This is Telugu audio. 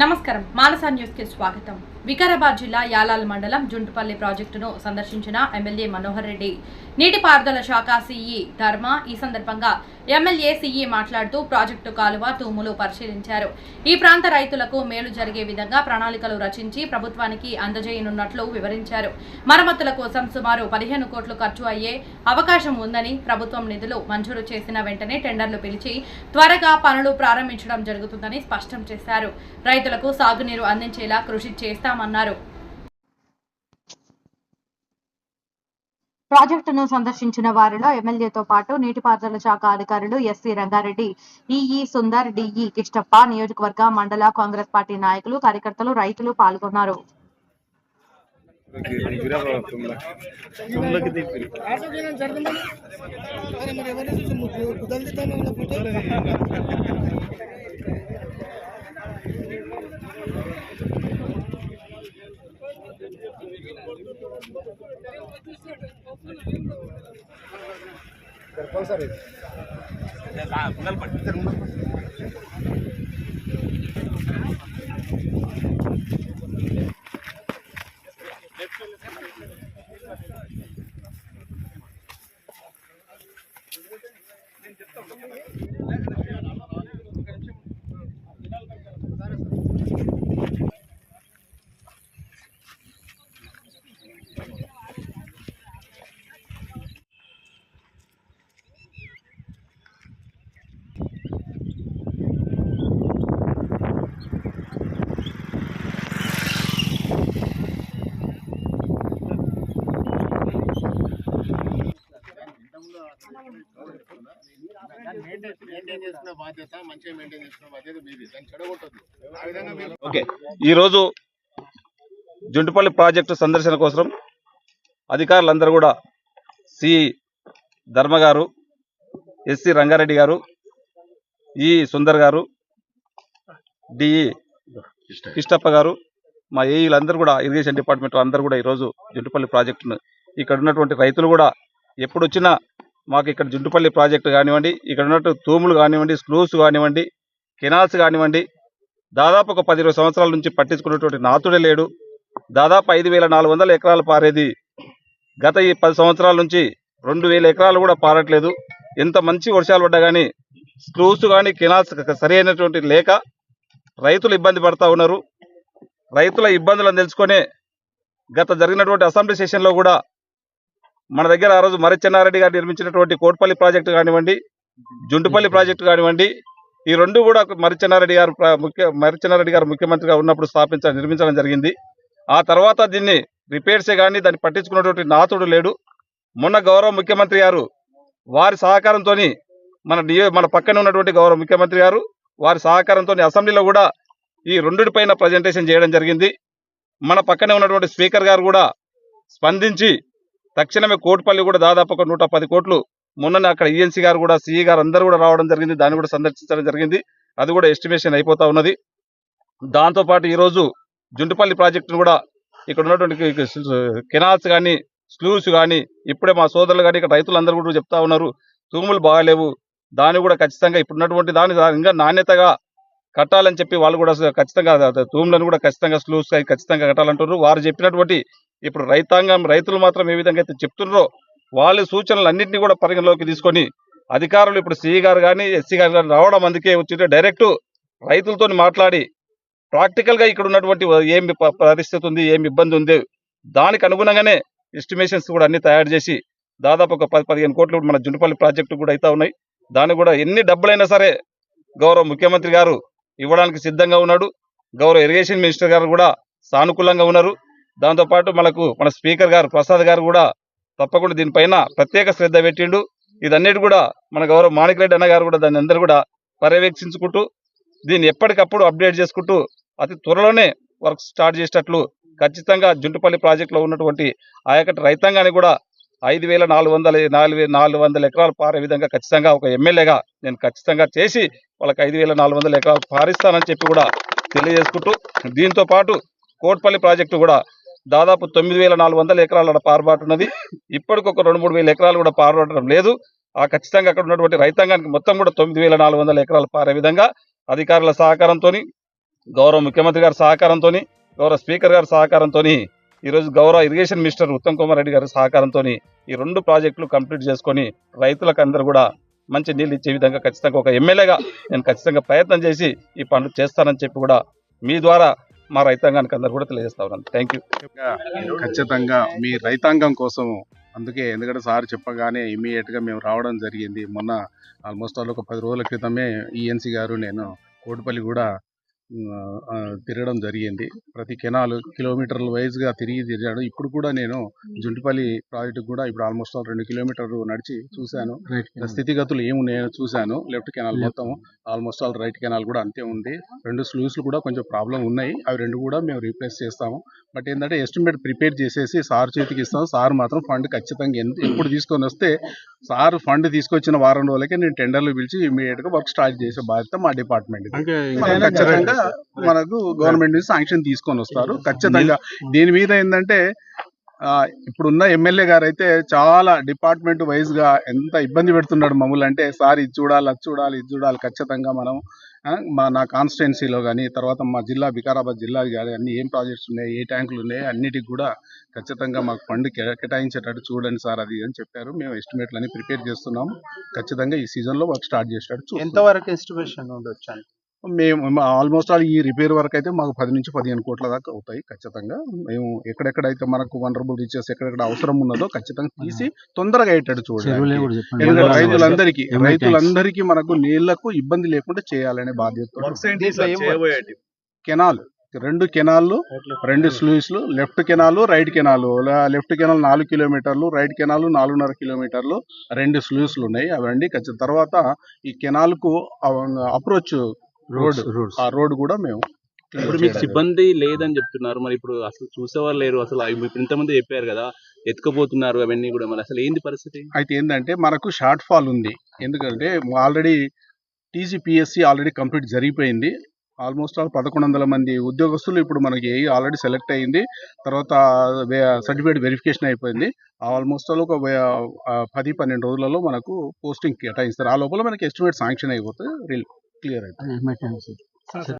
నమస్కారం. మానసా న్యూస్కి స్వాగతం. వికారాబాద్ జిల్లా యాలాల్ మండలం జుంటుపల్లి ప్రాజెక్టును సందర్శించిన ఎమ్మెల్యే మనోహర్ రెడ్డి నీటిపారుదల శాఖ సీఈ ధర్మ ఈ సందర్భంగా ఎమ్మెల్యే సీఈ మాట్లాడుతూ ప్రాజెక్టు కాలువ తూములు పరిశీలించారు. ఈ ప్రాంత రైతులకు మేలు జరిగే విధంగా ప్రణాళికలు రచించి ప్రభుత్వానికి అందజేయనున్నట్లు వివరించారు. మరమ్మతుల కోసం సుమారు పదిహేను కోట్లు ఖర్చు అయ్యే అవకాశం ఉందని ప్రభుత్వం నిధులు మంజూరు చేసిన వెంటనే టెండర్లు పిలిచి త్వరగా పనులు ప్రారంభించడం జరుగుతుందని స్పష్టం చేశారు. రైతులకు సాగునీరు అందించేలా కృషి చేస్తామన్నారు. ప్రాజెక్టును సందర్శించిన వారిలో ఎమ్మెల్యేతో పాటు నీటిపారుదల శాఖ అధికారులు SC Rangareddy EE Sundar DE Kishtappa నియోజకవర్గ మండల కాంగ్రెస్ పార్టీ నాయకులు కార్యకర్తలు రైతులు పాల్గొన్నారు. अरे మరి ఎవరు చూసి కుదలుతాను ఫోటో మెయింటైన్ చేసుకునే బాధ్యత మంచిగా మెయింటైన్ చేసుకునే బాధ్యత మీది దాన్ని చెడగొట్టద్దు ఆ విధంగా మీరు ఓకే. ఈరోజు జుంటుపల్లి ప్రాజెక్టు సందర్శన కోసం అధికారులందరూ కూడా సి ధర్మ గారు ఎస్సి రంగారెడ్డి గారు ఈ సుందర్ గారు డిఈ కిష్టప్ప గారు మా ఏఈలందరూ కూడా ఇరిగేషన్ డిపార్ట్మెంట్ అందరూ కూడా ఈరోజు జుంటుపల్లి ప్రాజెక్టును ఇక్కడ ఉన్నటువంటి రైతులు కూడా ఎప్పుడు వచ్చినా మాకు ఇక్కడ జుంటుపల్లి ప్రాజెక్టు కానివ్వండి ఇక్కడ ఉన్నట్టు తూములు కానివ్వండి స్లూస్ కానివ్వండి కెనాల్స్ కానివ్వండి దాదాపు ఒక పది ఇరవై సంవత్సరాల నుంచి పట్టించుకున్నటువంటి నాతుడే లేడు. దాదాపు ఐదు వేల నాలుగు వందల ఎకరాలు పారేది. గత ఈ పది సంవత్సరాల నుంచి రెండు వేల ఎకరాలు కూడా పారట్లేదు. ఎంత మంచి వర్షాలు పడ్డా కానీ స్క్రూస్ కానీ కెనాల్స్ సరైనటువంటి లేక రైతులు ఇబ్బంది పడతా ఉన్నారు. రైతుల ఇబ్బందులను తెలుసుకొనే గత జరిగినటువంటి అసెంబ్లీ సెషన్లో కూడా మన దగ్గర ఆ రోజు మరిచెన్నారెడ్డి గారు నిర్మించినటువంటి కోట్పల్లి ప్రాజెక్టు కానివ్వండి జుంటుపల్లి ప్రాజెక్టు కానివ్వండి ఈ రెండు కూడా మరిచెన్నారెడ్డి గారు ముఖ్య మరిచెన్నారెడ్డి గారు ముఖ్యమంత్రిగా ఉన్నప్పుడు స్థాపించ నిర్మించడం జరిగింది. ఆ తర్వాత దీన్ని రిపేర్సే కానీ దాన్ని పట్టించుకున్నటువంటి నాతుడు లేడు. మొన్న గౌరవ ముఖ్యమంత్రి గారు వారి సహకారంతో మన మన పక్కన ఉన్నటువంటి గౌరవ ముఖ్యమంత్రి గారు వారి సహకారంతో అసెంబ్లీలో కూడా ఈ రెండుటి పైన ప్రజెంటేషన్ చేయడం జరిగింది. మన పక్కనే ఉన్నటువంటి స్పీకర్ గారు కూడా స్పందించి తక్షణమే కోటిపల్లి కూడా దాదాపు ఒక నూట పది కోట్లు మొన్ననే అక్కడ ఈఎన్సీ గారు కూడా సిఈ గారు అందరూ కూడా రావడం జరిగింది. దాన్ని కూడా సందర్శించడం జరిగింది. అది కూడా ఎస్టిమేషన్ అయిపోతా ఉన్నది. దాంతో పాటు ఈరోజు జుంటుపల్లి ప్రాజెక్టును కూడా ఇక్కడ ఉన్నటువంటి కెనాల్స్ కానీ స్లూస్ కానీ ఇప్పుడే మా సోదరులు కానీ ఇక్కడ రైతులందరూ కూడా చెప్తా ఉన్నారు. తూములు బాగాలేవు. దాన్ని కూడా ఖచ్చితంగా ఇప్పుడున్నటువంటి దాని ఇంకా నాణ్యతగా కట్టాలని చెప్పి వాళ్ళు కూడా ఖచ్చితంగా తూములను కూడా ఖచ్చితంగా స్లూస్ ఖచ్చితంగా కట్టాలంటున్నారు. వారు చెప్పినటువంటి ఇప్పుడు రైతాంగం రైతులు మాత్రం ఏ విధంగా అయితే చెప్తున్నారో వాళ్ళ సూచనలు అన్నింటినీ కూడా పరిగణలోకి తీసుకొని అధికారులు ఇప్పుడు సిఈ గారు కానీ ఎస్సీ గారు కానీ రావడం అందుకే వచ్చింటే డైరెక్ట్ రైతులతో మాట్లాడి ప్రాక్టికల్గా ఇక్కడ ఉన్నటువంటి ఏమి పరిస్థితి ఉంది ఏమి ఇబ్బంది ఉంది దానికి అనుగుణంగానే ఎస్టిమేషన్స్ కూడా అన్ని తయారు చేసి దాదాపు ఒక పది పదిహేను కోట్లు మన జుంటుపల్లి ప్రాజెక్టు కూడా అవుతా ఉన్నాయి. దానికి కూడా ఎన్ని డబ్బులైనా సరే గౌరవ ముఖ్యమంత్రి గారు ఇవ్వడానికి సిద్ధంగా ఉన్నాడు. గౌరవ ఇరిగేషన్ మినిస్టర్ గారు కూడా సానుకూలంగా ఉన్నారు. దాంతోపాటు మనకు మన స్పీకర్ గారు ప్రసాద్ గారు కూడా తప్పకుండా దీనిపైన ప్రత్యేక శ్రద్ధ పెట్టిండు. ఇదన్నిటి కూడా మన గౌరవ మాణిక్ అన్న గారు కూడా దాన్ని అందరూ కూడా పర్యవేక్షించుకుంటూ దీన్ని ఎప్పటికప్పుడు అప్డేట్ చేసుకుంటూ అతి త్వరలోనే వర్క్ స్టార్ట్ చేసేటట్లు ఖచ్చితంగా జుంటుపల్లి ప్రాజెక్టులో ఉన్నటువంటి ఆ యొక్క రైతాంగాన్ని కూడా ఐదు వేల నాలుగు వందల నాలుగు నాలుగు వందల ఎకరాలు పారే విధంగా ఖచ్చితంగా ఒక ఎమ్మెల్యేగా నేను ఖచ్చితంగా చేసి వాళ్ళకి ఐదు వేల నాలుగు వందల ఎకరాలు పారిస్తానని చెప్పి కూడా తెలియజేసుకుంటూ దీంతో పాటు కోట్పల్లి ప్రాజెక్టు కూడా దాదాపు తొమ్మిది వేల నాలుగు వందల ఎకరాల పారుబాటున్నది ఇప్పటికి ఒక రెండు మూడు వేల ఎకరాలు కూడా పారబడటం లేదు. ఆ ఖచ్చితంగా అక్కడ ఉన్నటువంటి రైతాంగానికి మొత్తం కూడా తొమ్మిది వేల నాలుగు వందల ఎకరాలు పారే విధంగా అధికారుల సహకారంతో గౌరవ ముఖ్యమంత్రి గారి సహకారంతో గౌరవ స్పీకర్ గారి సహకారంతో ఈరోజు గౌరవ ఇరిగేషన్ మినిస్టర్ ఉత్తమ్ కుమార్ రెడ్డి గారి సహకారంతో ఈ రెండు ప్రాజెక్టులు కంప్లీట్ చేసుకొని రైతులకు అందరూ కూడా మంచి నీళ్ళు ఇచ్చే విధంగా ఖచ్చితంగా ఒక ఎమ్మెల్యేగా నేను ఖచ్చితంగా ప్రయత్నం చేసి ఈ పనులు చేస్తానని చెప్పి కూడా మీ ద్వారా మా రైతాంగానికి అందరు కూడా తెలియజేస్తా ఉన్నాను. థ్యాంక్ యూ ఖచ్చితంగా మీ రైతాంగం కోసం అందుకే ఎందుకంటే సార్ చెప్పగానే ఇమీడియట్గా మేము రావడం జరిగింది. మొన్న ఆల్మోస్ట్ ఆల్ ఒక పది రోజుల క్రితమే ఈఎన్సీ గారు నేను కోటిపల్లి కూడా తిరగడం జరిగింది. ప్రతి కెనాల్ కిలోమీటర్ల వైజ్గా తిరిగి తిరిగాడు ఇప్పుడు కూడా నేను జుంటిపల్లి ప్రాజెక్టు కూడా ఇప్పుడు ఆల్మోస్ట్ ఆల్ రెండు కిలోమీటర్లు నడిచి చూశాను. స్థితిగతులు ఏమున్నాయో చూశాను. లెఫ్ట్ కెనాల్ మొత్తం ఆల్మోస్ట్ ఆల్ రైట్ కెనాల్ కూడా అంతే ఉంది. రెండు స్లూస్లు కూడా కొంచెం ప్రాబ్లం ఉన్నాయి. అవి రెండు కూడా మేము రీప్లేస్ చేస్తాము. బట్ ఏంటంటే ఎస్టిమేట్ ప్రిపేర్ చేసేసి సార్ చేతికి ఇస్తాం. సార్ మాత్రం ఫండ్ ఖచ్చితంగా ఎంత ఎప్పుడు తీసుకొని వస్తే సార్ ఫండ్ తీసుకొచ్చిన వారం రోజులకే నేను టెండర్లు పిలిచి ఇమీడియట్గా వర్క్ స్టార్ట్ చేసే బాధ్యత మా డిపార్ట్మెంట్ ఖచ్చితంగా మనకు గవర్నమెంట్ నుంచి శాంక్షన్ తీసుకొని వస్తారు. ఖచ్చితంగా దీని మీద ఏంటంటే ఇప్పుడున్న ఎమ్మెల్యే గారు అయితే చాలా డిపార్ట్మెంట్ వైజ్గా ఎంత ఇబ్బంది పెడుతున్నాడు మమ్మల్ని అంటే సార్ ఇది చూడాలి అది చూడాలి ఇది చూడాలి ఖచ్చితంగా మనం మా నా కాన్స్టిట్యున్సీలో కానీ తర్వాత మా జిల్లా వికారాబాద్ జిల్లా కానీ అన్ని ఏం ప్రాజెక్ట్స్ ఉన్నాయి ఏ ట్యాంకులు ఉన్నాయి అన్నిటికి కూడా ఖచ్చితంగా మాకు ఫండ్ కేటాయించేటట్టు చూడండి సార్ అది అని చెప్పారు. మేము ఎస్టిమేట్లు అన్ని ప్రిపేర్ చేస్తున్నాము ఖచ్చితంగా ఈ సీజన్లో వర్క్ స్టార్ట్ చేసేటట్టు ఎంతవరకు ఎస్టిమేషన్ ఉండొచ్చు మేము ఆల్మోస్ట్ ఆల్ ఈ రిపేర్ వర్క్ అయితే మాకు పది నుంచి పదిహేను కోట్ల దాకా అవుతాయి ఖచ్చితంగా. మేము ఎక్కడెక్కడైతే మనకు వనరబుల్ రీచెస్ ఎక్కడెక్కడ అవసరం ఉన్నదో ఖచ్చితంగా తీసి తొందరగా అయ్యేటట్టు చూడాలి. ఎందుకంటే రైతులందరికీ రైతులందరికీ మనకు నీళ్ళకు ఇబ్బంది లేకుండా చేయాలనే బాధ్యత. కెనాల్. రెండు కెనాల్లు రెండు స్లూయిస్లు left canal right canal. Left canal నాలుగు కిలోమీటర్లు రైట్ కెనాల్ నాలుగున్నర కిలోమీటర్లు రెండు స్లూయిస్లు ఉన్నాయి. అవన్నీ ఖచ్చితంగా తర్వాత ఈ కెనాల్కు అప్రోచ్ రోడ్ ఆ రోడ్ కూడా మేము ఇప్పుడు మీకు సిబ్బంది లేదని చెప్తున్నారు. మరి ఇప్పుడు అసలు చూసేవారు లేరు. అసలు అవి ఇప్పుడు ఇంతమంది చెప్పారు కదా ఎత్తుకుపోతున్నారు అవన్నీ కూడా. మరి అసలు ఏంది పరిస్థితి? అయితే ఏంటంటే మనకు షార్ట్ ఫాల్ ఉంది. ఎందుకంటే ఆల్రెడీ టీజీపీఎస్సీ ఆల్రెడీ కంప్లీట్ జరిగిపోయింది. ఆల్మోస్ట్ ఆల్ పదకొండు వందల మంది ఉద్యోగస్తులు ఇప్పుడు మనకి ఆల్రెడీ సెలెక్ట్ అయింది. తర్వాత సర్టిఫికేట్ వెరిఫికేషన్ అయిపోయింది. ఆల్మోస్ట్ ఆల్ ఒక పది పన్నెండు రోజులలో మనకు పోస్టింగ్ కేటాయిస్తారు. ఆ లోపల మనకి ఎస్టిమేట్ శాంక్షన్ అయిపోతే क्लियर है